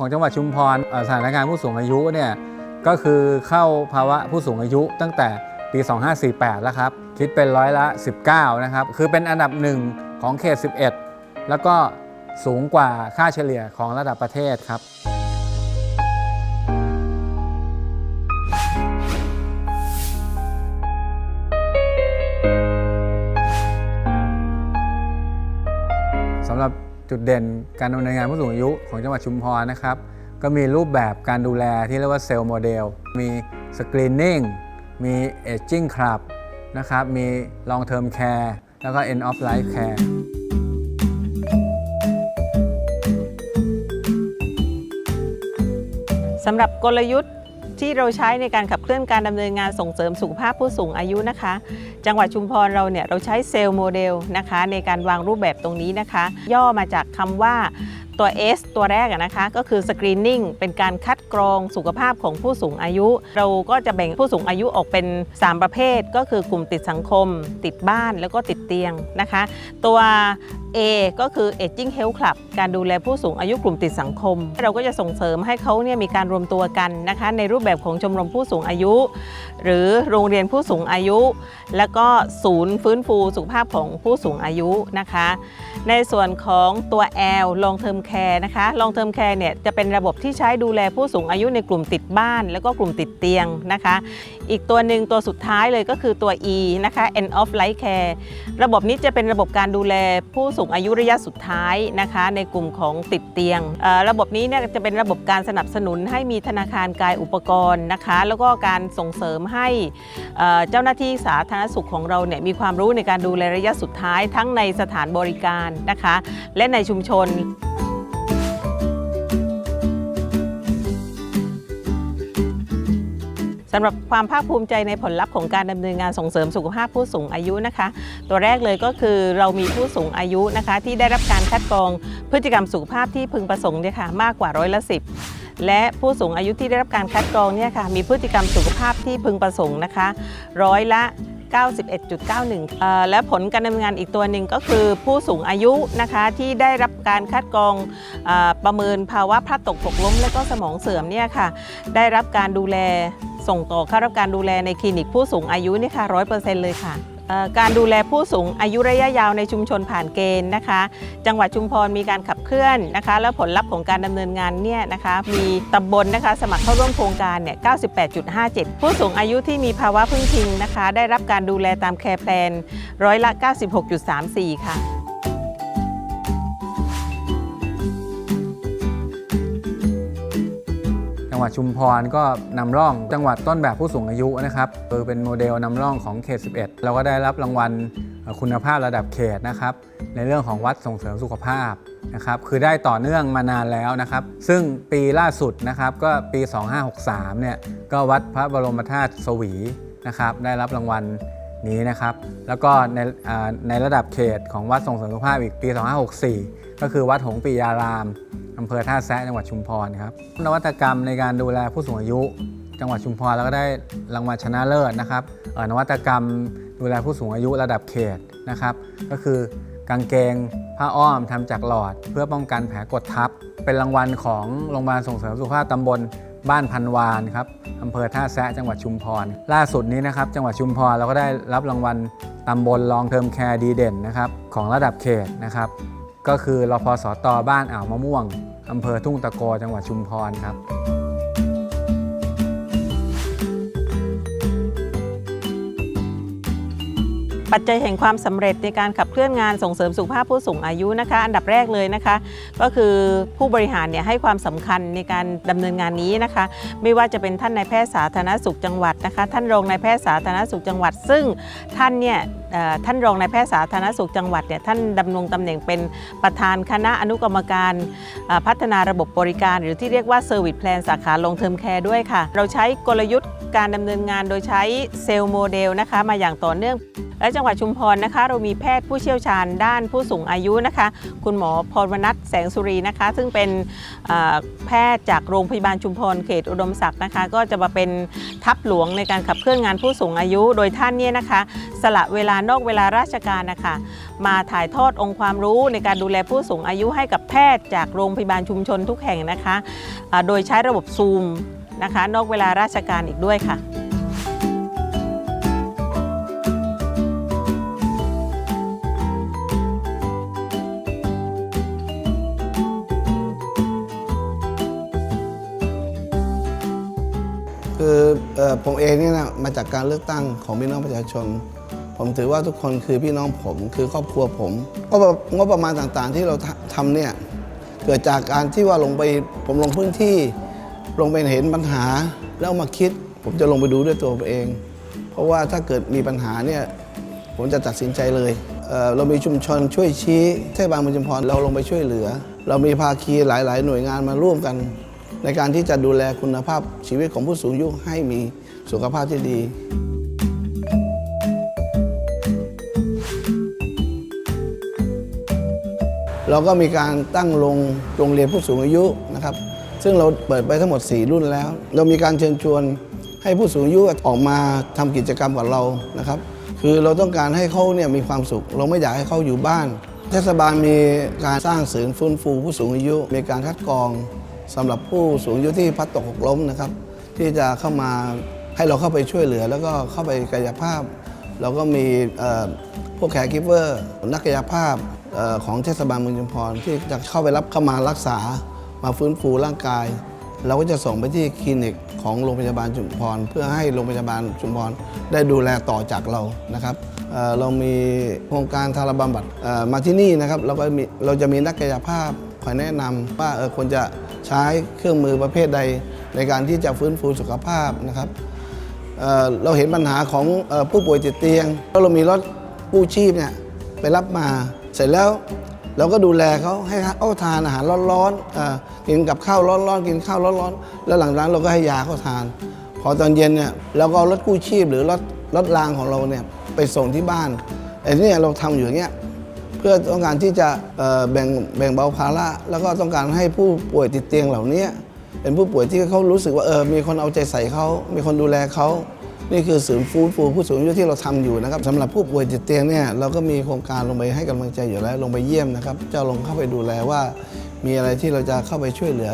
ของจังหวัดชุมพรสถานการณ์ผู้สูงอายุเนี่ยก็คือเข้าภาวะผู้สูงอายุตั้งแต่ปี 2548 แล้วครับ คิดเป็นร้อยละ 19 นะครับ คือเป็นอันดับหนึ่งของเขต 11 แล้วก็สูงกว่าค่าเฉลี่ยของระดับประเทศครับ จุดเด่นการดำเนินงานผู้สูงอายุของจังหวัดชุมพรนะครับ ก็มีรูปแบบการดูแลที่เรียกว่าเซลล์โมเดล มีสกรีนนิ่ง มีเอจจิ้งคลับนะครับ มี long term care แล้วก็ end of life care สำหรับกลยุทธ์ ที่เราใช้ในการขับเคลื่อนการดำเนินงานส่งเสริมสุขภาพผู้สูงอายุนะคะ จังหวัดชุมพรเราเนี่ยเราใช้เซลล์โมเดลนะคะในการวางรูปแบบตรงนี้นะคะ ย่อมาจากคำว่าตัว S ตัวแรกนะคะก็คือ Screening เป็นการคัดกรองสุขภาพของผู้สูงอายุ เราก็จะแบ่งผู้สูงอายุออกเป็น 3 ประเภท ก็คือกลุ่มติดสังคม ติดบ้านแล้วก็ติดเตียงนะคะ ตัว A ก็คือ Aging Health Club การดูแลผู้สูงอายุกลุ่มติดสังคม เราก็จะส่งเสริมให้เขาเนี่ยมีการรวมตัวกันนะคะในรูปแบบของชมรมผู้สูงอายุ หรือโรงเรียนผู้สูงอายุ แล้วก็ศูนย์ฟื้นฟูสุขภาพของผู้สูงอายุนะคะ ในส่วนของตัว L Long Term Care นะคะ Long Term Care เนี่ยจะเป็นระบบที่ใช้ดูแลผู้สูงอายุในกลุ่มติดบ้าน แล้วก็กลุ่มติดเตียงนะคะ อีกตัวหนึ่งตัวสุดท้ายเลยก็คือตัว E นะคะ End of Life Care ระบบนี้จะเป็นระบบการดูแลผู้สูงอายุระยะสุดท้ายนะคะ ในกลุ่มของติดเตียง ระบบนี้เนี่ยจะเป็นระบบการสนับสนุนให้มีธนาคารกายอุปกรณ์นะคะ แล้วก็การส่งเสริมให้เอ่อเจ้าหน้าที่สาธารณสุขของเราเนี่ยมีความรู้ในการดูแลระยะสุดท้ายทั้งในสถานบริการนะคะ และในชุมชน สำหรับความภาคภูมิใจในผลลัพธ์ของการดำเนินงานส่งเสริมสุขภาพผู้สูงอายุนะคะ ตัวแรกเลยก็คือเรามีผู้สูงอายุนะคะ ที่ได้รับการคัดกรองพฤติกรรมสุขภาพที่พึงประสงค์เนี่ยค่ะมากกว่าร้อยละสิและผู้สูงอายุที่ได้รับการคัดกรองเนี่ยค่ะมีพฤติกรรมสุขภาพที่พึงประสงค์นะคะ ร้อยละ 91.91เอ่อและผลการดำเนินงานอีกตัวหนึ่งก็คือผู้สูงอายุนะคะที่ได้รับการคัดกรองอประเมินภาวะพลัดตกหกล้ม และก็สมองเสื่อมเนี่ยค่ะได้รับการดูแลส่งต่อเข้ารับการดูแลในคลินิกผู้สูงอายุนี่ค่ะร้อยเปอร์เซ็นต์เลยค่ะ การดูแลผู้สูงอายุระยะยาวในชุมชนผ่านเกณฑ์นะคะ จังหวัดชุมพรมีการขับเคลื่อนนะคะ แล้วผลลัพธ์ของการดำเนินงานเนี่ยนะคะมีตำบลนะคะสมัครเข้าร่วมโครงการเนี่ย 98.57 ผู้สูงอายุที่มีภาวะพึ่งพิงนะคะ ได้รับการดูแลตามแคร์แพลนร้อยละ 96.34 ค่ะ จังหวัดชุมพรก็นำร่องจังหวัดต้นแบบผู้สูงอายุนะครับคือเป็นโมเดลนำร่องของเขต 11 เราก็ได้รับรางวัลคุณภาพระดับเขตนะครับในเรื่องของวัดส่งเสริมสุขภาพนะครับคือได้ต่อเนื่องมานานแล้วนะครับ ซึ่งปีล่าสุดนะครับก็ปี 2563เนี่ยก็วัดพระบรมธาตุสวีนะครับได้รับรางวัลนี้นะครับแล้วก็ในในระดับเขตของวัดส่งเสริมสุขภาพอีกปี 2564 ก็คือวัดหงปียาราม อำเภอท่าแซะจังหวัดชุมพรครับนวัตกรรมในการดูแลผู้สูงอายุ จังหวัดชุมพรแล้วก็ได้รางวัลชนะเลิศนะครับนวัตกรรมดูแลผู้สูงอายุระดับเขตนะครับก็คือกางเกงผ้าอ้อมทำจากหลอด เพื่อป้องกันแผลกดทับ เป็นรางวัลของโรงพยาบาลส่งเสริมสุขภาพตำบลบ้านพันวานครับอำเภอท่าแซะจังหวัดชุมพร ล่าสุดนี้นะครับจังหวัดชุมพรเราก็ได้รับรางวัลตำบลลองเทอมแคร์ดีเด่นนะครับของระดับเขตนะครับ ก็คือรพสตบ้านอ่าวมะม่วงอำเภอทุ่งตะโกจังหวัดชุมพรครับ ปัจจัยแห่งความสำเร็จในการขับเคลื่อนงานส่งเสริมสุขภาพผู้สูงอายุนะคะ อันดับแรกเลยนะคะ ก็คือผู้บริหารเนี่ยให้ความสำคัญในการดำเนินงานนี้นะคะ ไม่ว่าจะเป็นท่านนายแพทย์สาธารณสุขจังหวัดนะคะ ท่านรองนายแพทย์สาธารณสุขจังหวัด ซึ่งท่านเนี่ยท่านรองนายแพทย์สาธารณสุขจังหวัดเนี่ยท่านดำรงตำแหน่งเป็นประธานคณะอนุกรรมการพัฒนาระบบบริการ หรือที่เรียกว่า Service Plan สาขาลงเทอมแคร์ด้วยค่ะ เราใช้กลยุทธ์การดำเนินงานโดยใช้เซลล์โมเดลนะคะมาอย่างต่อเนื่อง และจังหวัดชุมพรนะคะ เรามีแพทย์ผู้เชี่ยวชาญด้านผู้สูงอายุนะคะ คุณหมอพรวนัทแสงสุรีนะคะ ซึ่งเป็นแพทย์จากโรงพยาบาลชุมพรเขตอุดมศักดิ์นะคะ ก็จะมาเป็นทัพหลวงในการขับเคลื่อนงานผู้สูงอายุ โดยท่านเนี่ยนะคะ สละเวลานอกเวลาราชการนะคะ มาถ่ายทอดองค์ความรู้ในการดูแลผู้สูงอายุให้กับแพทย์จากโรงพยาบาลชุมชนทุกแห่งนะคะ โดยใช้ระบบซูมนะคะ นอกเวลาราชการอีกด้วยค่ะ ผมเองเนี่ยนะมาจากการเลือกตั้งของพี่น้องประชาชน ผมถือว่าทุกคนคือพี่น้องผมคือครอบครัวผมก็งบประมาณต่างๆ ที่เราทำเนี่ยเกิดจากการที่ว่าลงไปผมลงพื้นที่ ลงไปเห็นปัญหาแล้วมาคิด ผมจะลงไปดูด้วยตัวผมเอง เพราะว่าถ้าเกิดมีปัญหาเนี่ยผมจะตัดสินใจเลยเเรามีชุมชนช่วยชี้เทศบาลมืองชุมพรเราลงไปช่วยเหลือ เรามีภาคีหลาย ๆ หน่วยงานมาร่วมกัน ในการที่จะดูแลคุณภาพชีวิตของผู้สูงอายุให้มี สุขภาพที่ดีเราก็มีการตั้งโรงโรงเรียนผู้สูงอายุนะครับ ซึ่งเราเปิดไปทั้งหมด 4 รุ่นแล้ว เรามีการเชิญชวนให้ผู้สูงอายุออกมาทำกิจกรรมกับเรานะครับ คือเราต้องการให้เขาเนี่ยมีความสุข เราไม่อยากให้เขาอยู่บ้าน เทศบาลมีการสร้างศูนย์ฟื้นฟูผู้สูงอายุ มีการคัดกรองสำหรับผู้สูงอายุที่พัดตกหกล้มนะครับ ที่จะเข้ามา ให้เราเข้าไปช่วยเหลือ แล้วก็เข้าไปกายภาพ เราก็มีพวกแคร์กิฟเวอร์นักกายภาพออของเทศบาลเมืองชุมพรที่จะเข้าไปรับเข้ามารักษามาฟื้นฟูร่างกาย เราก็จะส่งไปที่คลินิกของโรงพยาบาลชุมพร เพื่อให้โรงพยาบาลชุมพรได้ดูแลต่อจากเรานะครับเเรามีโครงการทาราบำบัดมาที่นี่นะครับเราก็มีเราจะมีนักกายภาพคอยแนะนำว่าควรจะใช้เครื่องมือประเภทใดในการที่จะฟื้นฟูสุขภาพนะครับ เราเห็นปัญหาของอผู้ป่วยติดเตียงแล้วเรามีรถกู้ชีพเนี่ยไปรับมา เสร็จแล้วเราก็ดูแลเขาให้เขาทานอาหารร้อนๆกินกับข้าวร้อนๆกินข้าวร้อนๆแล้วหลังจากนั้นเราก็ให้ยาเขาทาน พอตอนเย็นเนี่ยเราก็เอารถกู้ชีพหรือรถรถรางของเราเนี่ยไปส่งที่บ้านไอ้นี่เราทำอยู่อย่างเงี้ยเพื่อต้องการที่จะแบ่งแบ่งเบาภาระแล้วก็ต้องการให้ผู้ป่วยติดเตียงเหล่านี้ เป็นผู้ป่วยที่เขารู้สึกว่าเออมีคนเอาใจใส่เขา มีคนดูแลเขานี่คือศูนย์ฟู้ดฟูผู้สูงอายุที่เราทำอยู่นะครับสำหรับผู้ป่วยติดเตียงเนี่ยเราก็มีโครงการลงไปให้กำลังใจอยู่แล้วลงไปเยี่ยมนะครับจะลงเข้าไปดูแลว่า มีอะไรที่เราจะเข้าไปช่วยเหลือ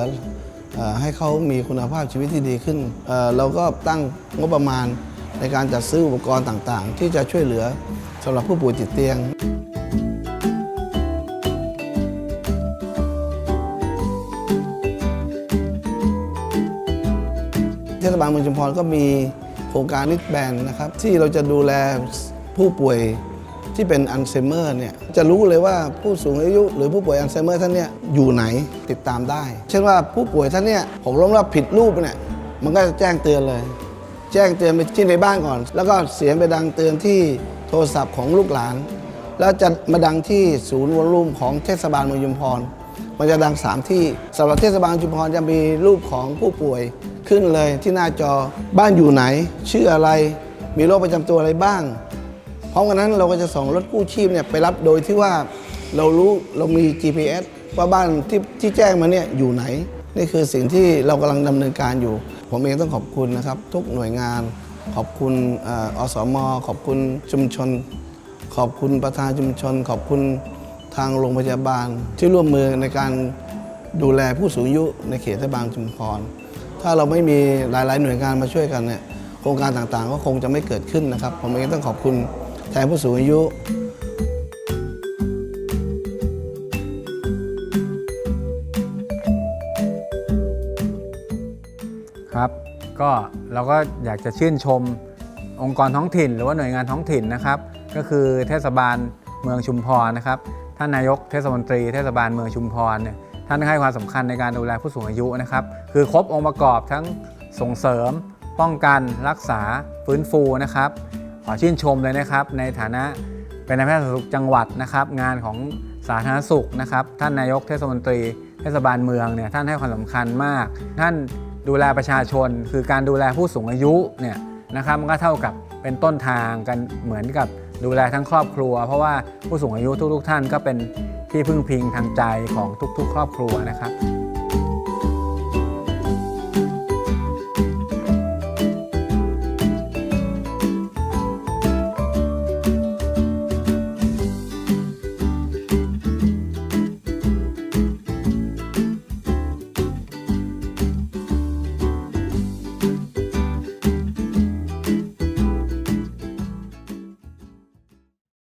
ให้เขามีคุณภาพชีวิตที่ดีขึ้นเเราก็ตั้งงบประมาณในการจัดซื้ออุปกรณ์ต่างๆ ที่จะช่วยเหลือสำหรับผู้ป่วยติดเตียง เทศบาลเมืองชุมพรก็มีโครงการนิดแบนนะครับ ที่เราจะดูแลผู้ป่วยที่เป็นอัลไซเมอร์เนี่ยจะรู้เลยว่าผู้สูงอายุหรือผู้ป่วยอัลไซเมอร์ท่านเนี่ยอยู่ไหนติดตามได้ เช่นว่าผู้ป่วยท่านเนี่ยผมล้มล้วผิดรูปเนี่ยมันก็จะแจ้งเตือนเลย แจ้งเตือนไปที่ในบ้านก่อน แล้วก็เสียงไปดังเตือนที่โทรศัพท์ของลูกหลาน แล้วจะมาดังที่ศูนย์วอลลุ่มของเทศบาลเมืองชุมพร มันจะดัง 3 ที่สำหรับเทศบาลชุมพรจะมีรูปของผู้ป่วยขึ้นเลยที่หน้าจอบ้านอยู่ไหน ชื่ออะไรมีโรคประจำตัวอะไรบ้าง พร้อมกันนั้นเราก็จะส่งรถกู้ชีพเนี่ยไปรับโดยที่ว่าเรารู้เรามี GPS ว่าบ้านที่ที่แจ้งมาเนี่ยอยู่ไหน นี่คือสิ่งที่เรากำลังดำเนินการอยู่ ผมเองต้องขอบคุณนะครับ ทุกหน่วยงาน ขอบคุณเอ่ออสม ขอบคุณชุมชน ขอบคุณประธานชุมชน ขอบคุณ ทางโรงพยาบาลที่ร่วมมือในการดูแลผู้สูงอายุในเขตเทศบาลชุมพร ถ้าเราไม่มีหลาย ๆ หน่วยงานมาช่วยกันเนี่ยโครงการต่างๆ ก็คงจะไม่เกิดขึ้นนะครับ ผมเองต้องขอบคุณแทนผู้สูงอายุครับก็เราก็อยากจะชื่นชมองค์กรท้องถิ่น หรือว่าหน่วยงานท้องถิ่นนะครับ ก็คือเทศบาลเมืองชุมพรนะครับ ท่านนายกเทศมนตรีเทศบาลเมืองชุมพรเนี่ยท่านให้ความสำคัญในการดูแลผู้สูงอายุนะครับ คือครบองค์ประกอบทั้งส่งเสริม ป้องกันรักษาฟื้นฟูนะครับ ขอชื่นชมเลยนะครับ ในฐานะเป็นนายแพทย์สาธารณสุขจังหวัดนะครับ งานของสาธารณสุขนะครับ ท่านนายกเทศมนตรี เทศบาลเมืองเนี่ยท่านให้ความสำคัญมาก ท่านดูแลประชาชน คือการดูแลผู้สูงอายุเนี่ยนะครับมันก็เท่ากับเป็นต้นทางกันเหมือนกับ ดูแลทั้งครอบครัว เพราะว่าผู้สูงอายุทุกๆท่านก็เป็นที่พึ่งพิงทางใจของทุกๆ ครอบครัวนะครับ